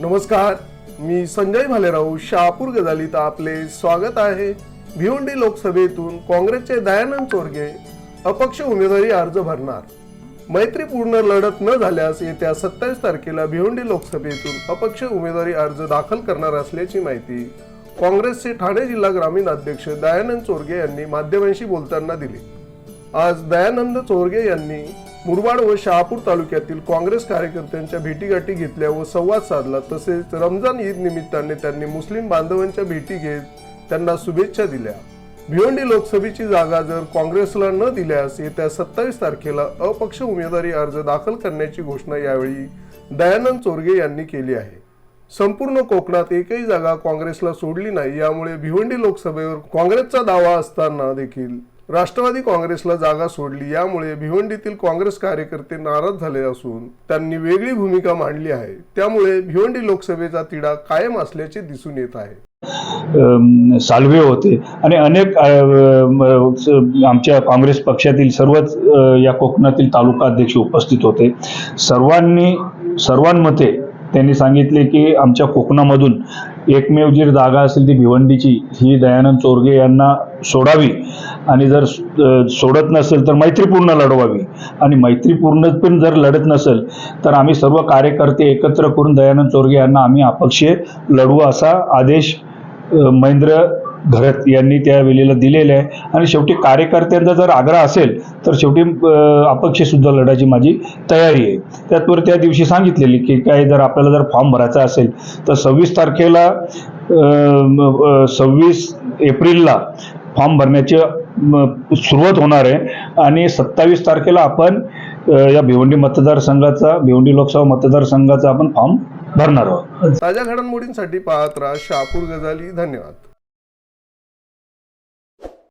नमस्कार मी संजय भालेराव शहापूर गजालीत आपले स्वागत आहे. भिवंडी लोकसभेतून काँग्रेसचे दयानंद चोरगे अपक्ष उमेदवारी अर्ज भरणार. मैत्रीपूर्ण लढत न झाल्यास येत्या सत्तावीस तारखेला भिवंडी लोकसभेतून अपक्ष उमेदवारी अर्ज दाखल करणार असल्याची माहिती काँग्रेसचे ठाणे जिल्हा ग्रामीण अध्यक्ष दयानंद चोरगे यांनी माध्यमांशी बोलताना दिली. आज दयानंद चोरगे यांनी मुरबाड व शहापूर तालुक्यातील काँग्रेस कार्यकर्त्यांच्या भेटीगाठी घेतल्या व संवाद साधला. तसेच रमजान ईद निमित्ताने त्यांनी मुस्लिम बांधवांच्या भेटी घेत त्यांना शुभेच्छा दिल्या. भिवंडी लोकसभेची जागा जर काँग्रेसला न दिल्यास येत्या सत्तावीस तारखेला अपक्ष उमेदवारी अर्ज दाखल करण्याची घोषणा यावेळी दयानंद चोरगे यांनी केली आहे. संपूर्ण कोकणात एकही जागा काँग्रेसला सोडली नाही यामुळे भिवंडी लोकसभेवर काँग्रेसचा दावा असताना देखील राष्ट्रवादी काँग्रेसला जागा सोडली यामुळे भिवंडीतील काँग्रेस कार्यकर्ते नाराज झाले असून त्यांनी वेगळी भूमिका मांडली आहे. त्यामुळे भिवंडी लोकसभेचा तिढा कायम असल्याचे दिसून येत आहे. सालवे होते. आणि अनेक आमच्या काँग्रेस पक्षातील सर्वच या कोकणातील तालुका अध्यक्ष उपस्थित होते. सर्वांनी सर्वांमते त्यांनी सांगितले की आमच्या कोकणामधून एकमेव जी जागा असेल ती भिवंडीची ही दयानंद चोरगे यांना सोडावी. आणि जर सोडत नसेल तर मैत्रीपूर्ण लढवावी. आणि मैत्रीपूर्ण पण जर लढत नसेल तर आम्ही सर्व कार्यकर्ते एकत्र करून दयानंद चोरगे यांना आम्ही अपक्षीय लढवू असा आदेश महेंद्र घरत यांनी त्या वेळेला दिलेले आहे. आणि शेवटी कार्यकर्त्यांचा जर आग्रह असेल तर शेवटी अपक्षसुद्धा लढायची माझी तयारी आहे. त्यातवर त्या दिवशी सांगितलेली की काय जर आपल्याला जर फॉर्म भरायचा असेल तर सव्वीस तारखेला सव्वीस एप्रिलला फॉर्म भरण्याची सुरुवात होणार आहे. आणि सत्तावीस तारखेला आपण या भिवंडी मतदारसंघाचा भिवंडी लोकसभा मतदारसंघाचा आपण फॉर्म भरणार आहोत. ताज्या घडामोडींसाठी पाहत राहा शहापूर गजाली. धन्यवाद.